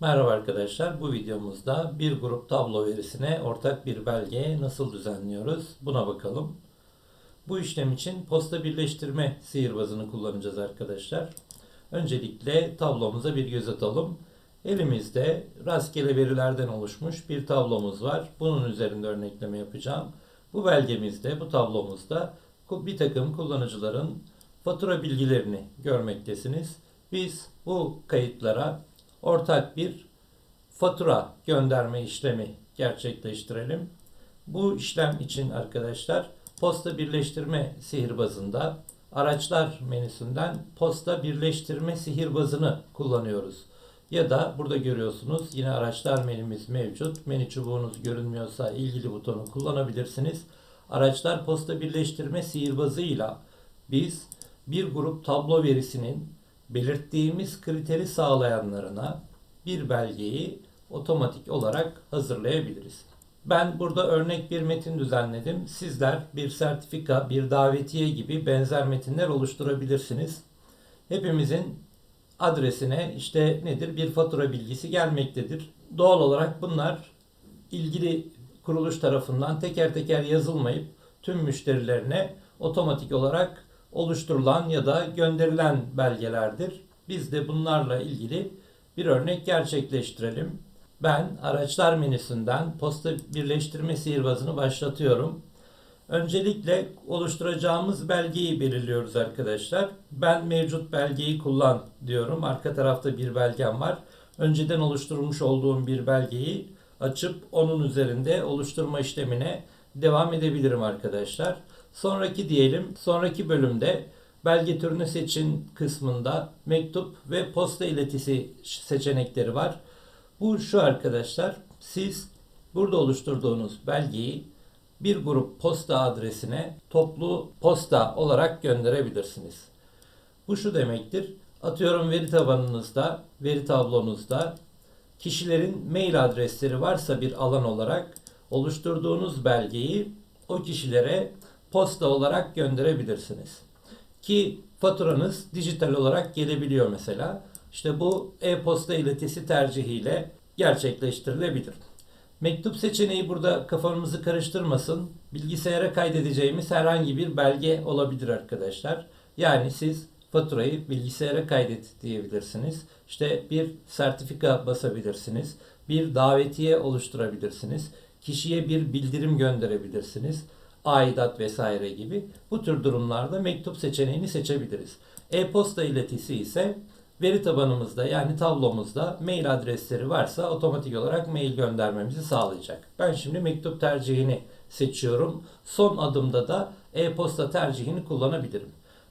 Merhaba arkadaşlar. Bu videomuzda bir grup tablo verisine ortak bir belge nasıl düzenliyoruz? Buna bakalım. Bu işlem için posta birleştirme sihirbazını kullanacağız arkadaşlar. Öncelikle tablomuza bir göz atalım. Elimizde rastgele verilerden oluşmuş bir tablomuz var. Bunun üzerinde örnekleme yapacağım. Bu belgemizde, bu tablomuzda bir takım kullanıcıların fatura bilgilerini görmektesiniz. Biz bu kayıtlara ortak bir fatura gönderme işlemi gerçekleştirelim. Bu işlem için arkadaşlar posta birleştirme sihirbazında araçlar menüsünden posta birleştirme sihirbazını kullanıyoruz. Ya da burada görüyorsunuz yine araçlar menümüz mevcut. Menü çubuğunuz görünmüyorsa ilgili butonu kullanabilirsiniz. Araçlar posta birleştirme sihirbazıyla biz bir grup tablo verisinin belirttiğimiz kriteri sağlayanlarına bir belgeyi otomatik olarak hazırlayabiliriz. Ben burada örnek bir metin düzenledim. Sizler bir sertifika, bir davetiye gibi benzer metinler oluşturabilirsiniz. Hepimizin adresine işte nedir bir fatura bilgisi gelmektedir. Doğal olarak bunlar ilgili kuruluş tarafından teker teker yazılmayıp tüm müşterilerine otomatik olarak oluşturulan ya da gönderilen belgelerdir. Biz de bunlarla ilgili bir örnek gerçekleştirelim. Ben araçlar menüsünden posta birleştirme sihirbazını başlatıyorum. Öncelikle oluşturacağımız belgeyi belirliyoruz arkadaşlar. Ben mevcut belgeyi kullan diyorum. Arka tarafta bir belgem var. Önceden oluşturmuş olduğum bir belgeyi açıp onun üzerinde oluşturma işlemine devam edebilirim arkadaşlar. Sonraki diyelim, sonraki bölümde belge türünü seçin kısmında mektup ve posta iletisi seçenekleri var. Bu şu arkadaşlar, siz burada oluşturduğunuz belgeyi bir grup posta adresine toplu posta olarak gönderebilirsiniz. Bu şu demektir. Atıyorum veri tabanınızda, veri tablonuzda kişilerin mail adresleri varsa bir alan olarak oluşturduğunuz belgeyi o kişilere posta olarak gönderebilirsiniz. Ki faturanız dijital olarak gelebiliyor mesela. İşte bu e-posta iletisi tercihiyle gerçekleştirilebilir. Mektup seçeneği burada kafamızı karıştırmasın. Bilgisayara kaydedeceğimiz herhangi bir belge olabilir arkadaşlar. Yani siz faturayı bilgisayara kaydet diyebilirsiniz. İşte bir sertifika basabilirsiniz. Bir davetiye oluşturabilirsiniz. Kişiye bir bildirim gönderebilirsiniz aidat vesaire gibi bu tür durumlarda mektup seçeneğini seçebiliriz. E-posta iletisi ise veri tabanımızda yani tablomuzda mail adresleri varsa otomatik olarak mail göndermemizi sağlayacak. Ben şimdi mektup tercihini seçiyorum. Son adımda da e-posta tercihini kullanabilirim.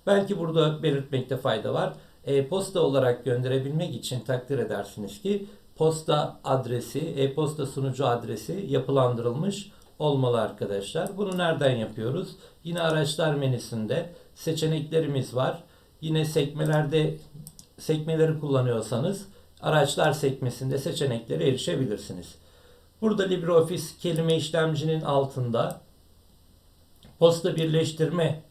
Belki burada belirtmekte fayda var. E-posta olarak gönderebilmek için takdir edersiniz ki posta adresi, e-posta sunucu adresi yapılandırılmış olmalı arkadaşlar. Bunu nereden yapıyoruz? Yine araçlar menüsünde seçeneklerimiz var. Yine sekmelerde sekmeleri kullanıyorsanız araçlar sekmesinde seçeneklere erişebilirsiniz. Burada LibreOffice kelime işlemcinin altında posta birleştirme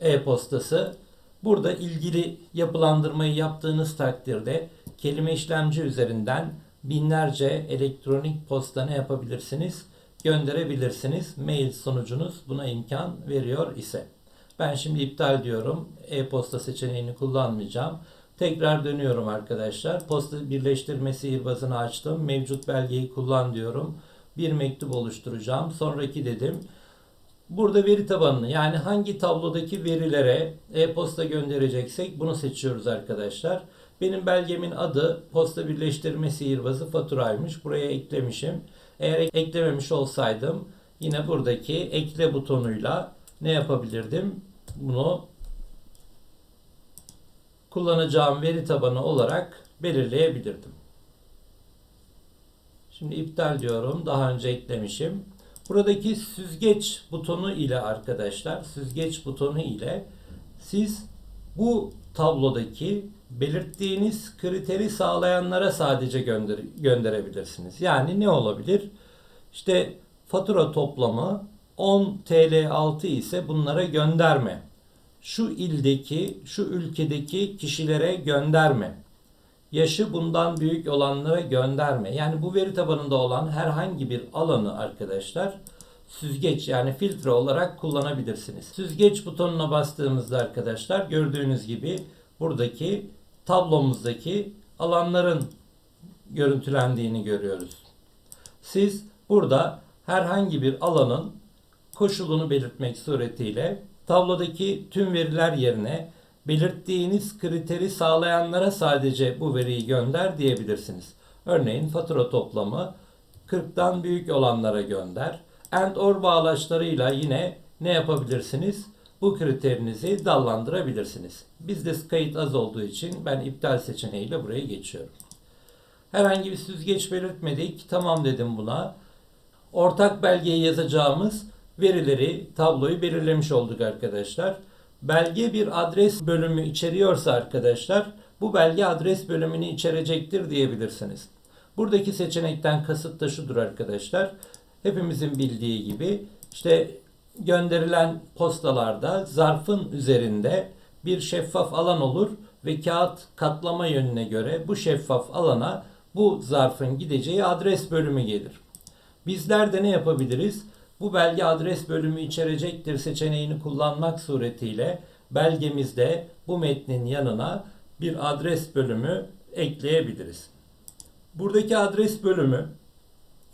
e-postası burada ilgili yapılandırmayı yaptığınız takdirde kelime işlemci üzerinden binlerce elektronik posta ne yapabilirsiniz? Gönderebilirsiniz. Mail sunucunuz buna imkan veriyor ise. Ben şimdi iptal diyorum. E-posta seçeneğini kullanmayacağım. Tekrar dönüyorum arkadaşlar. Posta birleştirme sihirbazını açtım. Mevcut belgeyi kullan diyorum. Bir mektup oluşturacağım. Sonraki dedim. Burada veri tabanını yani hangi tablodaki verilere e-posta göndereceksek bunu seçiyoruz arkadaşlar. Benim belgemin adı posta birleştirme sihirbazı faturaymış. Buraya eklemişim. Eğer eklememiş olsaydım yine buradaki ekle butonuyla ne yapabilirdim? Bunu kullanacağım veri tabanı olarak belirleyebilirdim. Şimdi iptal diyorum. Daha önce eklemişim. Buradaki süzgeç butonu ile arkadaşlar, süzgeç butonu ile siz bu tablodaki belirttiğiniz kriteri sağlayanlara sadece gönder gönderebilirsiniz. Yani ne olabilir? İşte fatura toplamı 10 TL altı ise bunlara gönderme. Şu ildeki, şu ülkedeki kişilere gönderme. yaşı bundan büyük olanlara gönderme. Yani bu veri tabanında olan herhangi bir alanı arkadaşlar süzgeç yani filtre olarak kullanabilirsiniz. Süzgeç butonuna bastığımızda arkadaşlar gördüğünüz gibi buradaki tablomuzdaki alanların görüntülendiğini görüyoruz. Siz burada herhangi bir alanın koşulunu belirtmek suretiyle tablodaki tüm veriler yerine belirttiğiniz kriteri sağlayanlara sadece bu veriyi gönder diyebilirsiniz. Örneğin fatura toplamı 40'tan büyük olanlara gönder. And or bağlaçlarıyla yine ne yapabilirsiniz? Bu kriterinizi dallandırabilirsiniz. Bizde kayıt az olduğu için ben iptal seçeneğiyle buraya geçiyorum. Herhangi bir süzgeç belirtmedik. Tamam dedim buna. Ortak belgeye yazacağımız verileri, tabloyu belirlemiş olduk arkadaşlar. Belge bir adres bölümü içeriyorsa arkadaşlar bu belge adres bölümünü içerecektir diyebilirsiniz. Buradaki seçenekten kasıt da şudur arkadaşlar. Hepimizin bildiği gibi işte gönderilen postalarda zarfın üzerinde bir şeffaf alan olur ve kağıt katlama yönüne göre bu şeffaf alana bu zarfın gideceği adres bölümü gelir. Bizler de ne yapabiliriz? Bu belge adres bölümü içerecektir seçeneğini kullanmak suretiyle belgemizde bu metnin yanına bir adres bölümü ekleyebiliriz. Buradaki adres bölümü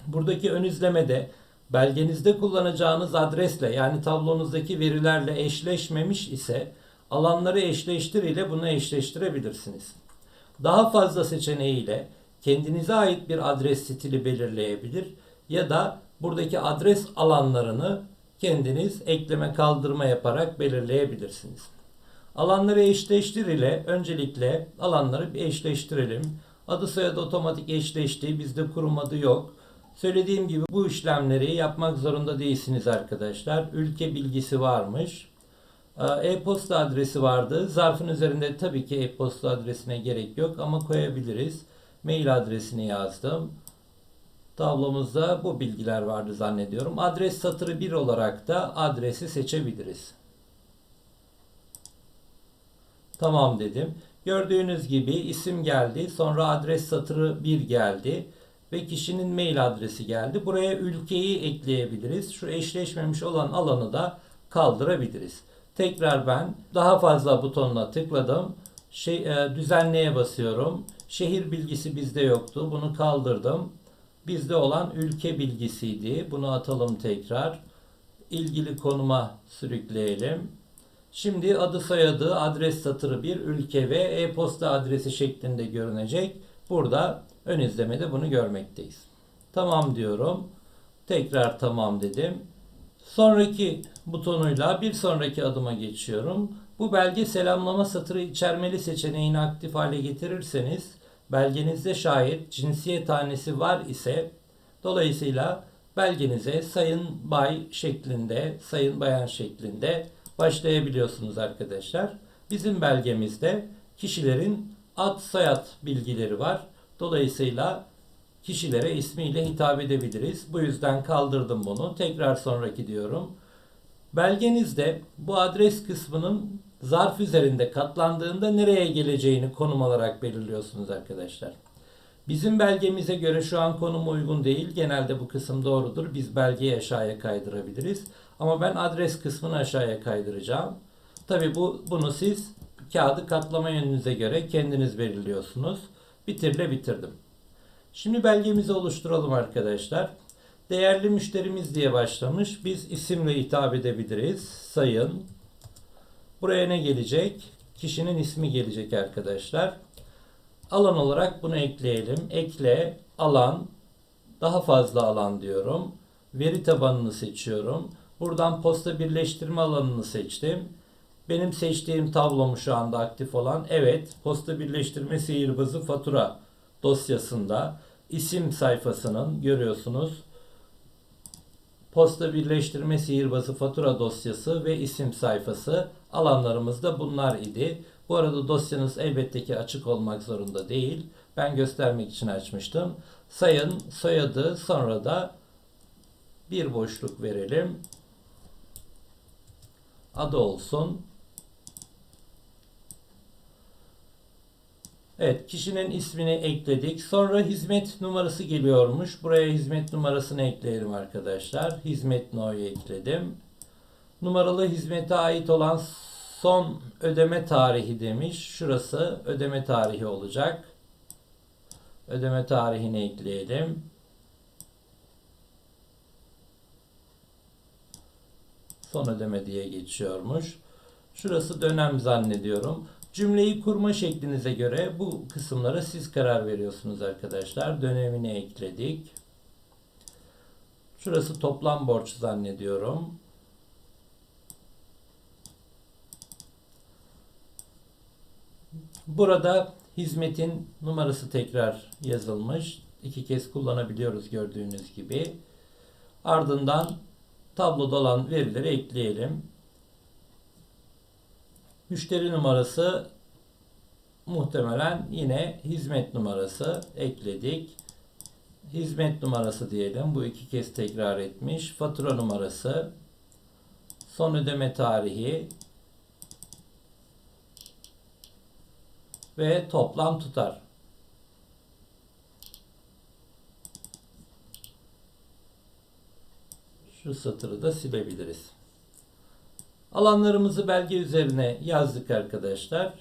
buradaki ön izlemede belgenizde kullanacağınız adresle yani tablonuzdaki verilerle eşleşmemiş ise alanları eşleştir ile bunu eşleştirebilirsiniz. Daha fazla seçeneğiyle kendinize ait bir adres stili belirleyebilir ya da buradaki adres alanlarını kendiniz ekleme kaldırma yaparak belirleyebilirsiniz. Alanları eşleştir ile öncelikle alanları bir eşleştirelim. Adı soyadı otomatik eşleşti. Bizde kurum adı yok. Söylediğim gibi bu işlemleri yapmak zorunda değilsiniz arkadaşlar. Ülke bilgisi varmış. Ee, E-posta adresi vardı. Zarfın üzerinde tabii ki e-posta adresine gerek yok ama koyabiliriz. Mail adresini yazdım. Tablomuzda bu bilgiler vardı zannediyorum. Adres satırı 1 olarak da adresi seçebiliriz. Tamam dedim. Gördüğünüz gibi isim geldi. Sonra adres satırı 1 geldi. Ve kişinin mail adresi geldi. Buraya ülkeyi ekleyebiliriz. Şu eşleşmemiş olan alanı da kaldırabiliriz. Tekrar ben daha fazla butonuna tıkladım. Şey, e, düzenleye basıyorum. Şehir bilgisi bizde yoktu. Bunu kaldırdım. Bizde olan ülke bilgisiydi. Bunu atalım tekrar. İlgili konuma sürükleyelim. Şimdi adı soyadı, adres satırı bir ülke ve e-posta adresi şeklinde görünecek. Burada ön izlemede bunu görmekteyiz. Tamam diyorum. Tekrar tamam dedim. Sonraki butonuyla bir sonraki adıma geçiyorum. Bu belge selamlama satırı içermeli seçeneğini aktif hale getirirseniz belgenizde şayet cinsiyet tanesi var ise dolayısıyla belgenize sayın bay şeklinde, sayın bayan şeklinde başlayabiliyorsunuz arkadaşlar. Bizim belgemizde kişilerin ad soyad bilgileri var. Dolayısıyla kişilere ismiyle hitap edebiliriz. Bu yüzden kaldırdım bunu. Tekrar sonraki diyorum. Belgenizde bu adres kısmının zarf üzerinde katlandığında nereye geleceğini konum olarak belirliyorsunuz arkadaşlar. Bizim belgemize göre şu an konum uygun değil. Genelde bu kısım doğrudur. Biz belgeyi aşağıya kaydırabiliriz. Ama ben adres kısmını aşağıya kaydıracağım. Tabi bu bunu siz kağıdı katlama yönünüze göre kendiniz belirliyorsunuz. Bitirle bitirdim. Şimdi belgemizi oluşturalım arkadaşlar. Değerli müşterimiz diye başlamış. Biz isimle hitap edebiliriz. Sayın. Buraya ne gelecek? Kişinin ismi gelecek arkadaşlar. Alan olarak bunu ekleyelim. Ekle, alan, daha fazla alan diyorum. Veri tabanını seçiyorum. Buradan posta birleştirme alanını seçtim. Benim seçtiğim tablomu şu anda aktif olan. Evet, posta birleştirme sihirbazı fatura dosyasında isim sayfasının görüyorsunuz. Posta birleştirme sihirbazı fatura dosyası ve isim sayfası alanlarımız da bunlar idi. Bu arada dosyanız elbette ki açık olmak zorunda değil. Ben göstermek için açmıştım. Sayın, soyadı, sonra da bir boşluk verelim. Adı olsun. Evet, kişinin ismini ekledik. Sonra hizmet numarası geliyormuş. Buraya hizmet numarasını ekleyelim arkadaşlar. Hizmet no'yu ekledim. Numaralı hizmete ait olan son ödeme tarihi demiş. Şurası ödeme tarihi olacak. Ödeme tarihini ekleyelim. Son ödeme diye geçiyormuş. Şurası dönem zannediyorum. Cümleyi kurma şeklinize göre bu kısımlara siz karar veriyorsunuz arkadaşlar. Dönemini ekledik. Şurası toplam borç zannediyorum. Burada hizmetin numarası tekrar yazılmış. İki kez kullanabiliyoruz gördüğünüz gibi. Ardından tabloda olan verileri ekleyelim. Müşteri numarası muhtemelen yine hizmet numarası ekledik. Hizmet numarası diyelim. Bu iki kez tekrar etmiş. Fatura numarası, son ödeme tarihi ve toplam tutar. Şu satırı da silebiliriz. Alanlarımızı belge üzerine yazdık arkadaşlar.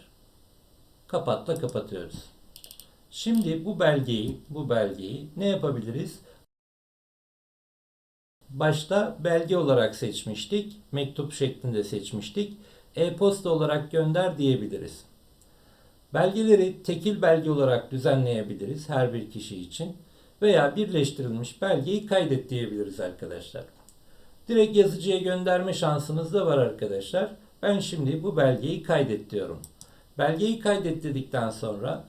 Kapatla kapatıyoruz. Şimdi bu belgeyi, bu belgeyi ne yapabiliriz? Başta belge olarak seçmiştik. Mektup şeklinde seçmiştik. E-posta olarak gönder diyebiliriz. Belgeleri tekil belge olarak düzenleyebiliriz her bir kişi için. Veya birleştirilmiş belgeyi kaydet diyebiliriz arkadaşlar. Direkt yazıcıya gönderme şansınız da var arkadaşlar. Ben şimdi bu belgeyi kaydet diyorum. Belgeyi kaydet dedikten sonra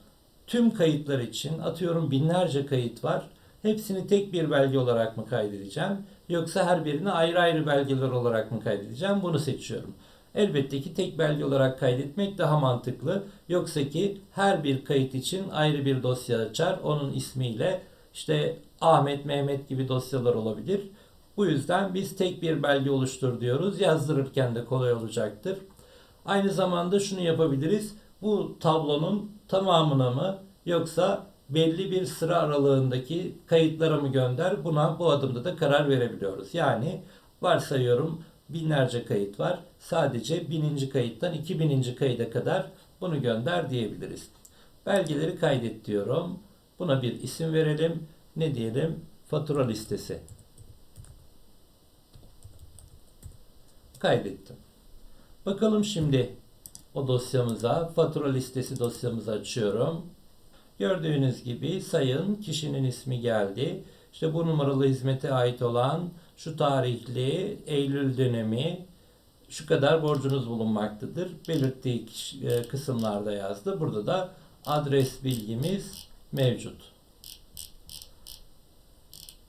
tüm kayıtlar için atıyorum binlerce kayıt var. Hepsini tek bir belge olarak mı kaydedeceğim yoksa her birini ayrı ayrı belgeler olarak mı kaydedeceğim bunu seçiyorum. Elbette ki tek belge olarak kaydetmek daha mantıklı. Yoksa ki her bir kayıt için ayrı bir dosya açar. Onun ismiyle işte Ahmet, Mehmet gibi dosyalar olabilir. Bu yüzden biz tek bir belge oluştur diyoruz. Yazdırırken de kolay olacaktır. Aynı zamanda şunu yapabiliriz. Bu tablonun tamamına mı yoksa belli bir sıra aralığındaki kayıtlara mı gönder? Buna bu adımda da karar verebiliyoruz. Yani varsayıyorum binlerce kayıt var. Sadece bininci kayıttan 2000. kayıda kadar bunu gönder diyebiliriz. Belgeleri kaydet diyorum. Buna bir isim verelim. Ne diyelim? Fatura listesi. Kaydettim. Bakalım şimdi o dosyamıza, fatura listesi dosyamızı açıyorum. Gördüğünüz gibi sayın kişinin ismi geldi. İşte bu numaralı hizmete ait olan şu tarihli Eylül dönemi şu kadar borcunuz bulunmaktadır. Belirttiği e, kısımlarda yazdı. Burada da adres bilgimiz mevcut.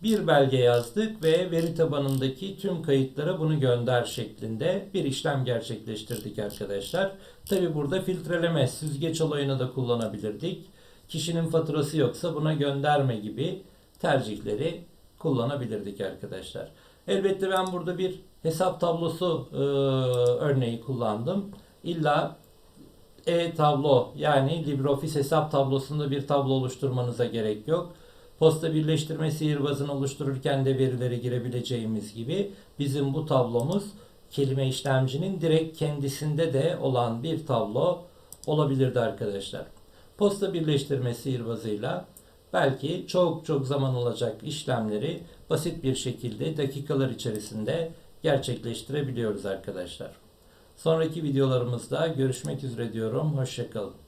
Bir belge yazdık ve veri tabanındaki tüm kayıtlara bunu gönder şeklinde bir işlem gerçekleştirdik arkadaşlar. Tabi burada filtreleme, süzgeç olayını da kullanabilirdik. Kişinin faturası yoksa buna gönderme gibi tercihleri kullanabilirdik arkadaşlar. Elbette ben burada bir hesap tablosu e, örneği kullandım. İlla e-tablo yani LibreOffice hesap tablosunda bir tablo oluşturmanıza gerek yok. Posta birleştirme sihirbazını oluştururken de verileri girebileceğimiz gibi bizim bu tablomuz kelime işlemcinin direkt kendisinde de olan bir tablo olabilirdi arkadaşlar. Posta birleştirme sihirbazıyla belki çok çok zaman alacak işlemleri basit bir şekilde dakikalar içerisinde gerçekleştirebiliyoruz arkadaşlar. Sonraki videolarımızda görüşmek üzere diyorum. Hoşçakalın.